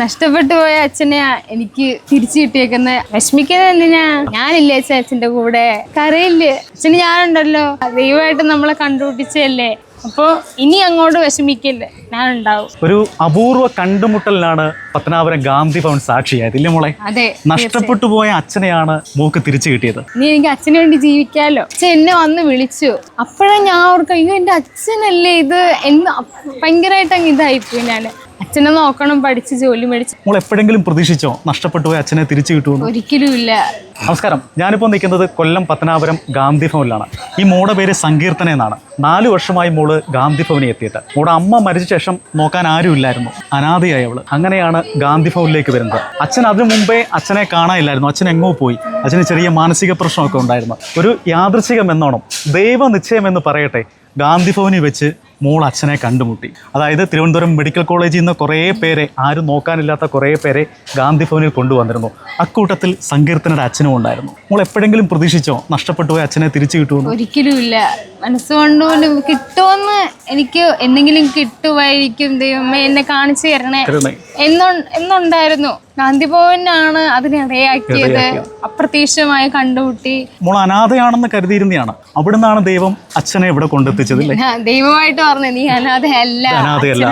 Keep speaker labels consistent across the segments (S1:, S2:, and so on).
S1: നഷ്ടപ്പെട്ടു പോയ അച്ഛനെ എനിക്ക് തിരിച്ചു കിട്ടിയേക്കുന്ന വിഷമിക്കുന്നത് എന്തിനാ? ഞാനില്ലേ അച്ഛൻ അച്ഛന്റെ കൂടെ? കരയില്ലേ? അച്ഛന് ഞാനുണ്ടല്ലോ. ദൈവമായിട്ട് നമ്മളെ കണ്ടുപിടിച്ചല്ലേ അപ്പോ ഇനി അങ്ങോട്ട് വിഷമിക്കില്ല? ഞാനുണ്ടാവും.
S2: ഒരു അപൂർവ കണ്ടുമുട്ടലിനാണ് പത്തനാപുരം ഗാന്ധി ഭവൻ സാക്ഷിയായത് ഇല്ലേ മോളെ?
S1: അതെ
S2: നഷ്ടപ്പെട്ടു പോയ അച്ഛനെയാണ് മോക്ക് തിരിച്ചു കിട്ടിയത്.
S1: ഇനി എനിക്ക് അച്ഛന് വേണ്ടി ജീവിക്കാലോ. അച്ഛൻ എന്നെ വന്ന് വിളിച്ചു. അപ്പോഴാണ് ഞാൻ ഓർക്കും അയ്യോ എന്റെ അച്ഛനല്ലേ ഇത്? എന്ന് ഭയങ്കരമായിട്ട് അങ്ങ് ഇതായിപ്പോയി ഞാൻ അച്ഛനെ നോക്കണം പഠിച്ച് ജോലി മേടിച്ച്.
S2: നമ്മൾ എപ്പോഴെങ്കിലും പ്രതീക്ഷിച്ചോ? നഷ്ടപ്പെട്ടു പോയി അച്ഛനെ തിരിച്ചു കിട്ടുമോ
S1: ഒരിക്കലും ഇല്ല.
S2: നമസ്കാരം. ഞാനിപ്പോൾ നിൽക്കുന്നത് കൊല്ലം പത്തനാപുരം ഗാന്ധി ഭവനിലാണ്. ഈ മോടെ പേര് സങ്കീർത്തന എന്നാണ്. നാല് വർഷമായി മോൾ ഗാന്ധി ഭവനിൽ എത്തിയിട്ട്. മോടെ അമ്മ മരിച്ച ശേഷം നോക്കാൻ ആരും ഇല്ലായിരുന്നു. അനാഥയായി അവൾ. അങ്ങനെയാണ് ഗാന്ധി ഭവനിലേക്ക് വരുന്നത്. അച്ഛൻ അതിനു മുമ്പേ അച്ഛനെ കാണാനില്ലായിരുന്നു. അച്ഛൻ എങ്ങോ പോയി. അച്ഛന് ചെറിയ മാനസിക പ്രശ്നമൊക്കെ ഉണ്ടായിരുന്നു. ഒരു യാദൃശികം എന്നോണം. ദൈവനിശ്ചയം എന്ന് പറയട്ടെ ഗാന്ധി ഭവനിൽ വെച്ച് മോൾ അച്ഛനെ കണ്ടുമുട്ടി. അതായത് തിരുവനന്തപുരം മെഡിക്കൽ കോളേജിൽ നിന്ന് കുറേ പേരെ ആരും നോക്കാനില്ലാത്ത കുറേ പേരെ ഗാന്ധി ഭവനിൽ കൊണ്ടുവന്നിരുന്നു. അക്കൂട്ടത്തിൽ സങ്കീർത്തനയുടെ അച്ഛനും ഉണ്ടായിരുന്നു. മോൾ എപ്പോഴെങ്കിലും പ്രതീക്ഷിച്ചോ? നഷ്ടപ്പെട്ടു പോയ അച്ഛനെ തിരിച്ചു കിട്ടുമെന്ന്?
S1: ഒരിക്കലും ഇല്ല മനസ്സുകൊണ്ട് കിട്ടുമെന്ന് എനിക്ക് എന്തെങ്കിലും കിട്ടുമായിരിക്കും ദൈവമേ. എന്നെ കാണിച്ചു തരണേ.
S2: തരണേ.
S1: എന്നു എന്നുണ്ടായിരുന്നു. ഗാന്ധി ഭവനാണ് അതിനിടയാക്കിയത് അപ്രതീക്ഷിതമായി കണ്ടുമുട്ടി.
S2: മോൾ അനാഥയാണെന്ന് കരുതിയിരുന്നതാണ് അവിടുന്നാണ് ദൈവം അച്ഛനെ ഇവിടെ കൊണ്ടെത്തിച്ചത് അല്ലേ?
S1: ദൈവമായിട്ട് പറഞ്ഞു നീ അനാഥയല്ല
S2: അനാഥയല്ല.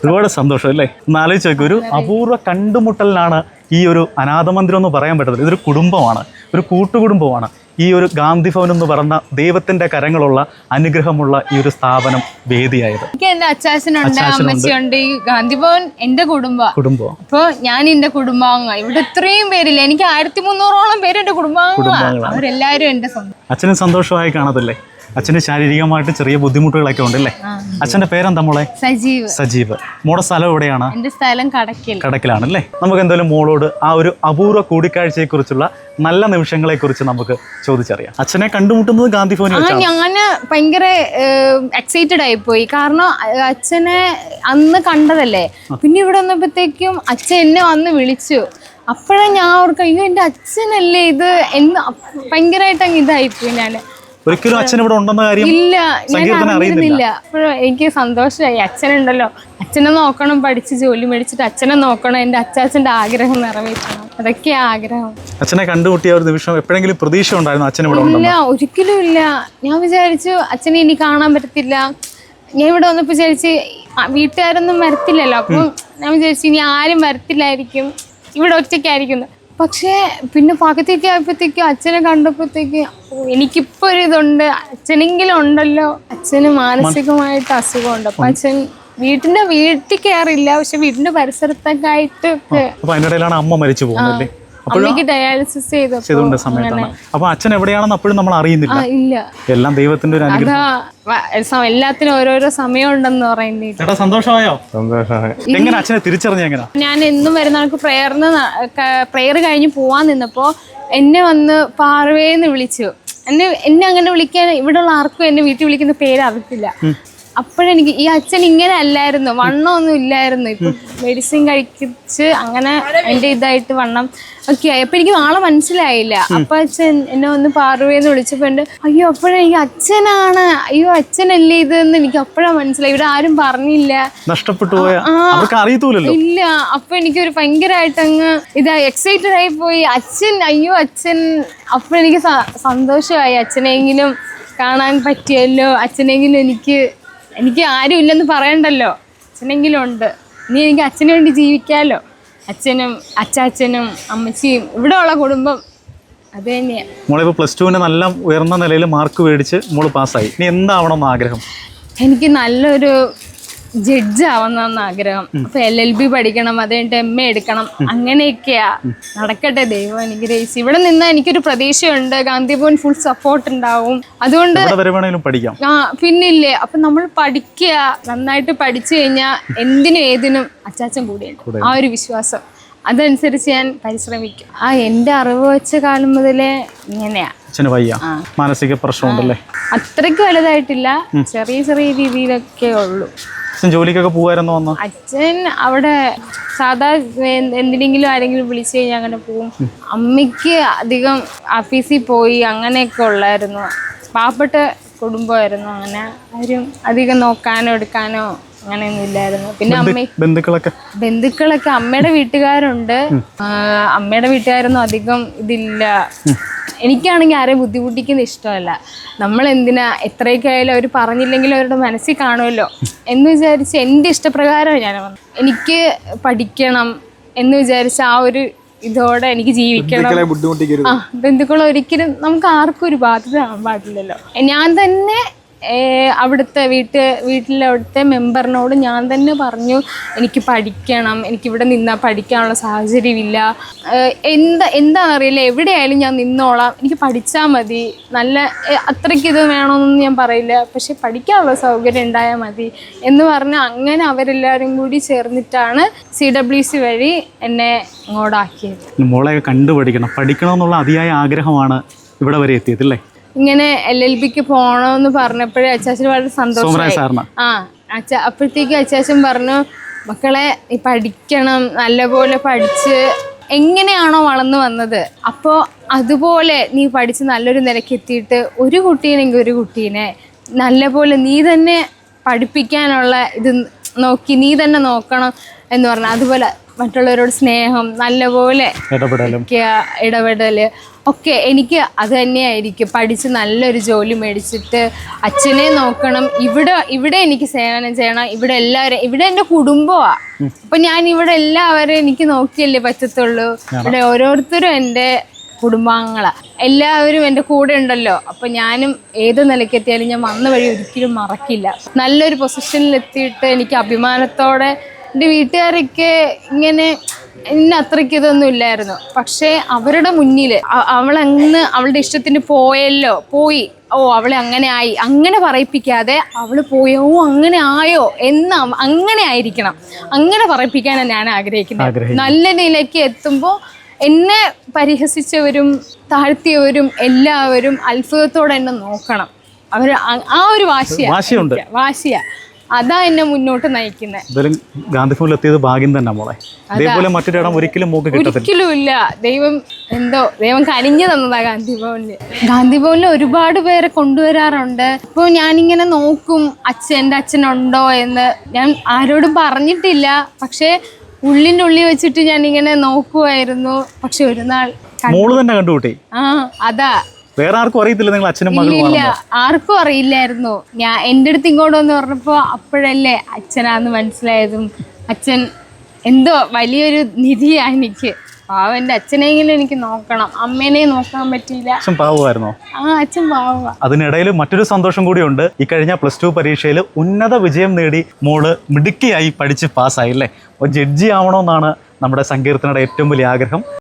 S2: ഒരുപാട് സന്തോഷം അല്ലേ? നാലേ ഒരു അപൂർവ കണ്ടുമുട്ടലിനാണ് ഈ ഒരു അനാഥ മന്ദിരം എന്ന് പറയാൻ പറ്റത്തില്ല. ഇതൊരു കുടുംബമാണ് ഒരു കൂട്ടുകുടുംബമാണ്. ഈ ഒരു ഗാന്ധി ഭവൻ എന്ന് പറഞ്ഞ ദൈവത്തിന്റെ കരങ്ങളുള്ള അനുഗ്രഹമുള്ള ഈ ഒരു സ്ഥാപനം വേദിയായത്.
S1: എനിക്ക് എന്റെ അച്ചാച്ചനുണ്ട്. അമ്മച്ചിയുണ്ട്. ഈ ഗാന്ധി ഭവൻ എന്റെ കുടുംബ
S2: കുടുംബം.
S1: അപ്പൊ ഞാൻ എന്റെ കുടുംബാംഗ ഇവിടെ ഇത്രയും പേരില്ല? എനിക്ക് ആയിരത്തി മുന്നൂറോളം പേര് എന്റെ കുടുംബാംഗങ്ങളാണ്. അവരെല്ലാരും എന്റെ സ്വന്തം
S2: അച്ഛനും സന്തോഷമായി കാണത്തില്ലേ? അച്ഛന് ശാരീരികമായിട്ട് ചെറിയ ബുദ്ധിമുട്ടുകളൊക്കെ ഉണ്ടല്ലേ അച്ഛന്റെ പേരെന്താ മോളെ?
S1: സജീവ്.
S2: സജീവ്. മോടെ സ്ഥലം എവിടെയാണ്?
S1: എന്റെ സ്ഥലം കടക്കിൽ.
S2: കടക്കിലാണല്ലേ നമുക്ക് എന്തായാലും മോളോട് ആ ഒരു അപൂർവ കൂടിക്കാഴ്ചയെ കുറിച്ചുള്ള നല്ല നിമിഷങ്ങളെ കുറിച്ച് നമുക്ക് ചോദിച്ചറിയാം. അച്ഛനെ കണ്ടുമുട്ടുന്നത് ഗാന്ധി ഭവനിൽ
S1: ആ ഞാൻ ഭയങ്കര എക്സൈറ്റഡ് ആയി പോയി കാരണം അച്ഛനെ അന്ന് കണ്ടതല്ലേ? പിന്നെ ഇവിടെ വന്നപ്പോഴത്തേക്കും അച്ഛൻ എന്നെ വന്ന് വിളിച്ചു. അപ്പോഴാണ് ഞാൻ ഓർക്കും അയ്യോ എന്റെ അച്ഛനല്ലേ ഇത്? എന്ന് ഭയങ്കരമായിട്ട് അങ്ങ് ഇതായിപ്പോയി ഞാൻ
S2: ഒരിക്കലും അച്ഛൻ ഇവിടെ ഉണ്ടെന്ന കാര്യം
S1: ഇല്ല ഞാൻ അറിയുന്നില്ല. എനിക്ക് സന്തോഷമായി. അച്ഛനുണ്ടല്ലോ അച്ഛനെ നോക്കണം പഠിച്ച് ജോലി മേടിച്ചിട്ട് അച്ഛനെ നോക്കണം. എന്റെ അച്ചാച്ചന്റെ ആഗ്രഹം നിറവേറ്റണം. അതൊക്കെ ആഗ്രഹം.
S2: അച്ഛനെ കണ്ടുമുട്ടിയ ഒരു നിമിഷം എപ്പോഴെങ്കിലും പ്രതീക്ഷ ഉണ്ടായിരുന്നു അച്ഛൻ ഇവിടെ
S1: ഇല്ല ഒരിക്കലും ഇല്ല. ഞാൻ വിചാരിച്ചു അച്ഛനെ ഇനി കാണാൻ പറ്റത്തില്ല. ഞാൻ ഇവിടെ വന്നപ്പോ വിചാരിച്ച് വീട്ടുകാരൊന്നും വരത്തില്ലല്ലോ. അപ്പം ഞാൻ വിചാരിച്ചു ഇനി ആരും വരത്തില്ലായിരിക്കും. ഇവിടെ ഒറ്റയ്ക്കായിരിക്കും. എന്ന്. പക്ഷേ പിന്നെ പകുതിയൊക്കെ ആയപ്പോഴത്തേക്കും അച്ഛനെ കണ്ടപ്പോഴത്തേക്ക് എനിക്കിപ്പോ ഒരു ഇതുണ്ട്. അച്ഛനെങ്കിലും ഉണ്ടല്ലോ അച്ഛന് മാനസികമായിട്ട് അസുഖമുണ്ട്. അപ്പൊ അച്ഛൻ വീട്ടിന്റെ വീട്ടിൽ കയറില്ല പക്ഷെ വീടിന്റെ പരിസരത്തൊക്കെ ആയിട്ട്
S2: അപ്പൊ അമ്മ മരിച്ചു പോകുന്നല്ലേ
S1: അമ്മയ്ക്ക് ഡയാലിസിസ്
S2: ചെയ്തുകൊണ്ട സമയത്താണ്. അപ്പൊ അച്ഛൻ എവിടെയാണെന്ന് അപ്പോഴും നമ്മൾ അറിയുന്നില്ല.
S1: ആ ഇല്ല.
S2: എല്ലാം ദൈവത്തിന്റെ ഒരു അനുഗ്രഹം.
S1: എല്ലാത്തിനും ഓരോരോ സമയമുണ്ടെന്ന് പറയുന്നത്
S2: ചേട്ടാ സന്തോഷമായോ?
S3: സന്തോഷമായി.
S2: എങ്ങനെ അച്ഛനെ തിരിച്ചറിഞ്ഞ എങ്ങനെ?
S1: ഞാൻ എന്നും വരുന്ന കണക്ക് പ്രേയറിന് പ്രേയർ കഴിഞ്ഞ് പോവാൻ നിന്നപ്പോൾ എന്നെ വന്ന് പാർവേന്ന് വിളിച്ചു. എന്നെ എന്നെ അങ്ങനെ വിളിക്കാൻ ഇവിടെയുള്ള ആർക്കും എന്നെ വീട്ടിൽ വിളിക്കുന്ന പേര് അറിയത്തില്ല. അപ്പോഴെനിക്ക് ഈ അച്ഛൻ ഇങ്ങനെ അല്ലായിരുന്നു. വണ്ണമൊന്നും ഇല്ലായിരുന്നു. ഇപ്പൊ മെഡിസിൻ കഴിച്ച് അങ്ങനെ എന്റെ ഇതായിട്ട് വണ്ണം ഒക്കെ ആയി. അപ്പൊ എനിക്ക് ആളെ മനസ്സിലായില്ല. അപ്പൊ അച്ഛൻ എന്നെ ഒന്ന് പാർവേന്ന് വിളിച്ചപ്പോ ഉണ്ട് അയ്യോ അപ്പോഴെനിക്ക് അച്ഛനാണ്. അയ്യോ അച്ഛനല്ലേ ഇതെന്ന് എനിക്ക് അപ്പോഴാണ് മനസ്സിലായി. ഇവിടെ ആരും പറഞ്ഞില്ല.
S2: നഷ്ടപ്പെട്ടു അറിയത്തൂലല്ലോ.
S1: ഇല്ല. അപ്പൊ എനിക്കൊരു ഭയങ്കരമായിട്ട് അങ്ങ് ഇതാ എക്സൈറ്റഡ് ആയി പോയി. അച്ഛൻ അയ്യോ അച്ഛൻ. അപ്പോഴെനിക്ക് എനിക്ക് സന്തോഷമായി. അച്ഛനെങ്കിലും കാണാൻ പറ്റിയല്ലോ. അച്ഛനെങ്കിലും എനിക്ക് എനിക്ക് ആരും ഇല്ലെന്ന് പറയണ്ടല്ലോ. അച്ഛനെങ്കിലും ഉണ്ട്. ഇനി എനിക്ക് അച്ഛന് വേണ്ടി ജീവിക്കാമല്ലോ അച്ഛനും അച്ചാച്ചനും അമ്മച്ചിയും ഇവിടെ ഉള്ള കുടുംബം അത് തന്നെയാണ്
S2: മോളിപ്പോ പ്ലസ് ടുവിന് നല്ല ഉയർന്ന നിലയിൽ മാർക്ക് മേടിച്ച് മോൾ പാസ്സായി ഇനി എന്താവണം എന്ന് ആഗ്രഹം?
S1: എനിക്ക് നല്ലൊരു ജഡ്ജ് ആവുന്ന ആഗ്രഹം. അപ്പൊ എൽ എൽ ബി പഠിക്കണം അത് കഴിഞ്ഞിട്ട് എം എ എടുക്കണം. അങ്ങനെയൊക്കെയാ. നടക്കട്ടെ ദൈവം അനുഗ്രഹിച്ച്. ഇവിടെ നിന്ന് എനിക്കൊരു പ്രതീക്ഷയുണ്ട്. ഗാന്ധിഭവൻ ഫുൾ സപ്പോർട്ട് ഉണ്ടാവും. അതുകൊണ്ട്
S2: പഠിക്കാം.
S1: ആ പിന്നില്ലേ? അപ്പൊ നമ്മൾ പഠിക്കുക. നന്നായിട്ട് പഠിച്ചു കഴിഞ്ഞാൽ എന്തിനും ഏതിനും അച്ചാച്ചൻ കൂടെയുണ്ട്. ആ ഒരു വിശ്വാസം. അതനുസരിച്ച് ഞാൻ പരിശ്രമിക്കും. ആ എന്റെ അറിവ് വെച്ച കാലം മുതലേ ഇങ്ങനെയാ.
S2: അച്ഛന് വയ്യ. മാനസിക പ്രശ്നമുണ്ടല്ലേ?
S1: അത്രയ്ക്ക് വലുതായിട്ടില്ല. ചെറിയ ചെറിയ രീതിയിലൊക്കെ ഉള്ളൂ.
S2: അച്ഛൻ ജോലിക്കൊക്കെ പോകുമായിരുന്നു വന്നു
S1: അച്ഛൻ അവിടെ സാധാ എന്തിനെങ്കിലും ആരെങ്കിലും വിളിച്ചു കഴിഞ്ഞാൽ അങ്ങനെ പോവും അമ്മയ്ക്ക് അധികം ഓഫീസിൽ പോയി അങ്ങനെയൊക്കെ ഉള്ളായിരുന്നു. പാവപ്പെട്ട കുടുംബമായിരുന്നു. അങ്ങനെ ആരും അധികം നോക്കാനോ എടുക്കാനോ അങ്ങനെയൊന്നും ഇല്ലായിരുന്നു. പിന്നെ അമ്മ
S2: ബന്ധുക്കളൊക്കെ?
S1: ബന്ധുക്കളൊക്കെ അമ്മയുടെ വീട്ടുകാരുണ്ട്. അമ്മയുടെ വീട്ടുകാരൊന്നും അധികം ഇതില്ല. എനിക്കാണെങ്കിൽ ആരെയും ബുദ്ധിമുട്ടിക്കുന്ന ഇഷ്ടമല്ല. നമ്മൾ എന്തിനാ എത്രയൊക്കെ ആയാലും അവർ പറഞ്ഞില്ലെങ്കിലും അവരുടെ മനസ്സിൽ കാണുമല്ലോ എന്ന് വിചാരിച്ച് എന്റെ ഇഷ്ടപ്രകാരമാണ് ഞാൻ വന്നത്. എനിക്ക് പഠിക്കണം എന്ന് വിചാരിച്ച ആ ഒരു ഇതോടെ എനിക്ക് ജീവിക്കണം. ആ ബന്ധുക്കൾ ഒരിക്കലും നമുക്ക് ആർക്കും ഒരു ബാധ്യത ആവാൻ പാടില്ലല്ലോ. ഞാൻ തന്നെ അവിടുത്തെ വീട്ട് വീട്ടിലെ അവിടുത്തെ മെമ്പറിനോട് ഞാൻ തന്നെ പറഞ്ഞു എനിക്ക് പഠിക്കണം എനിക്കിവിടെ നിന്നാൽ പഠിക്കാനുള്ള സാഹചര്യമില്ല. എന്താ എന്താ എന്താണെന്നറിയില്ല എവിടെയായാലും ഞാൻ നിന്നോളാം. എനിക്ക് പഠിച്ചാൽ മതി. നല്ല അത്രയ്ക്ക് ഇത് വേണമെന്നൊന്നും ഞാൻ പറയില്ല. പക്ഷെ പഠിക്കാനുള്ള സൗകര്യം ഉണ്ടായാൽ മതി. എന്ന് പറഞ്ഞ് അങ്ങനെ അവരെല്ലാവരും കൂടി ചേർന്നിട്ടാണ് സി ഡബ്ല്യു സി വഴി എന്നെ ഇങ്ങോട്ടാക്കിയത്
S2: മോളെ കണ്ടുപഠിക്കണം. പഠിക്കണമെന്നുള്ള അതിയായ ആഗ്രഹമാണ് ഇവിടെ വരെ എത്തിയത് അല്ലേ?
S1: ഇങ്ങനെ എൽ എൽ ബിക്ക് പോകണമെന്ന് പറഞ്ഞപ്പോഴേ അച്ചാച്ചന് വളരെ
S2: സന്തോഷം
S1: സന്തോഷമായി ആ അച്ഛ അപ്പോഴത്തേക്ക് അച്ചാച്ചൻ പറഞ്ഞു മക്കളെ പഠിക്കണം നല്ലപോലെ പഠിച്ച് എങ്ങനെയാണോ വളർന്നു വന്നത് അപ്പോൾ അതുപോലെ നീ പഠിച്ച് നല്ലൊരു നിലയ്ക്ക് എത്തിയിട്ട് ഒരു കുട്ടീനെങ്കിൽ ഒരു കുട്ടീനെ നല്ലപോലെ നീ തന്നെ പഠിപ്പിക്കാനുള്ള ഇത് നോക്കി നീ തന്നെ നോക്കണം എന്ന് പറഞ്ഞാൽ അതുപോലെ മറ്റുള്ളവരോട് സ്നേഹം നല്ലപോലെ
S2: ഇടപെടലും.
S1: ഒക്കെ ഇടപെടൽ ഒക്കെ എനിക്ക് അത് തന്നെയായിരിക്കും. പഠിച്ച് നല്ലൊരു ജോലി മേടിച്ചിട്ട് അച്ഛനെ നോക്കണം. ഇവിടെ ഇവിടെ എനിക്ക് സേവനം ചെയ്യണം. ഇവിടെ എല്ലാവരും ഇവിടെ എന്റെ കുടുംബമാണ് അപ്പൊ ഞാൻ ഇവിടെ എല്ലാവരും എനിക്ക് നോക്കിയല്ലേ പറ്റത്തുള്ളൂ. ഇവിടെ ഓരോരുത്തരും എന്റെ കുടുംബാംഗങ്ങളാ. എല്ലാവരും എന്റെ കൂടെ ഉണ്ടല്ലോ. അപ്പൊ ഞാനും ഏത് നിലയ്ക്കെത്തിയാലും ഞാൻ വന്ന വഴി ഒരിക്കലും മറക്കില്ല. നല്ലൊരു പൊസിഷനിൽ എത്തിയിട്ട് എനിക്ക് അഭിമാനത്തോടെ എന്റെ വീട്ടുകാരൊക്കെ ഇങ്ങനെ ഇന്ന അത്രയ്ക്ക് ഇതൊന്നും ഇല്ലായിരുന്നു. പക്ഷേ അവരുടെ മുന്നിൽ അവളങ്ങ് അവളുടെ ഇഷ്ടത്തിന് പോയല്ലോ പോയി. ഓ അവളെ അങ്ങനെ ആയി. അങ്ങനെ പറയിപ്പിക്കാതെ അവൾ പോയോ. ഓ അങ്ങനെ ആയോ? എന്ന അങ്ങനെ ആയിരിക്കണം. അങ്ങനെ പറയിപ്പിക്കാനാണ് ഞാൻ ആഗ്രഹിക്കുന്നത്. നല്ല നിലയ്ക്ക് എത്തുമ്പോൾ എന്നെ പരിഹസിച്ചവരും താഴ്ത്തിയവരും എല്ലാവരും അത്ഭുതത്തോടെ എന്നെ നോക്കണം. അവർ ആ ഒരു വാശിയാണ്
S2: വാശിയുണ്ട്.
S1: വാശിയാ. അതാ എന്നെ മുന്നോട്ട് നയിക്കുന്നത്
S2: എന്തായാലും ഗാന്ധിഭവനിൽ എത്തിയത് ഭാഗ്യം തന്നെ മോളെ. ഇതേപോലെ മറ്റൊരിടം ഒരിക്കലും മൂക്ക്
S1: ഒരിക്കലും ഇല്ല ദൈവം എന്തോ ദൈവം കനിഞ്ഞു തന്നതാ ഗാന്ധി ഗാന്ധിഭവനിൽ ഗാന്ധി ഭവനിൽ ഒരുപാട് പേരെ കൊണ്ടുവരാറുണ്ട്. ഇപ്പോൾ ഞാനിങ്ങനെ നോക്കും അച്ഛൻ എന്റെ അച്ഛനുണ്ടോ എന്ന്. ഞാൻ ആരോടും പറഞ്ഞിട്ടില്ല. പക്ഷേ ഉള്ളിന്റെ ഉള്ളി വെച്ചിട്ട് ഞാൻ ഇങ്ങനെ നോക്കുമായിരുന്നു പക്ഷെ ഒരു നാൾ.
S2: മോൾ തന്നെ കണ്ടുകൂട്ടി?
S1: ആ അതാ.
S2: വേറെ ആർക്കും അറിയത്തില്ല നിങ്ങൾ അച്ഛനും മകളും
S1: ഇല്ല ആർക്കും അറിയില്ലായിരുന്നു. ഞാൻ എന്റെ അടുത്ത് ഇങ്ങോട്ട് വന്ന് പറഞ്ഞപ്പോൾ അപ്പോഴല്ലേ അച്ഛനാന്ന് മനസ്സിലായതും അച്ഛൻ എന്തോ വലിയൊരു നിധിയാ എനിക്ക്. പാവം എന്റെ അച്ഛനെങ്കിലും എനിക്ക് നോക്കണം. അമ്മേനെ നോക്കാൻ പറ്റിയില്ല.
S2: അച്ഛൻ പാവമായിരുന്നോ?
S1: ആ അച്ഛൻ പാവ
S2: അതിനിടയിൽ മറ്റൊരു സന്തോഷം കൂടിയുണ്ട്. ഈ കഴിഞ്ഞ പ്ലസ് ടു പരീക്ഷയിൽ ഉന്നത വിജയം നേടി മോൾ മിടുക്കിയായി പഠിച്ച് പാസ്സായി അല്ലേ? അപ്പോൾ ജഡ്ജി ആവണമെന്നാണ് നമ്മുടെ സങ്കീർത്തനയുടെ ഏറ്റവും വലിയ ആഗ്രഹം.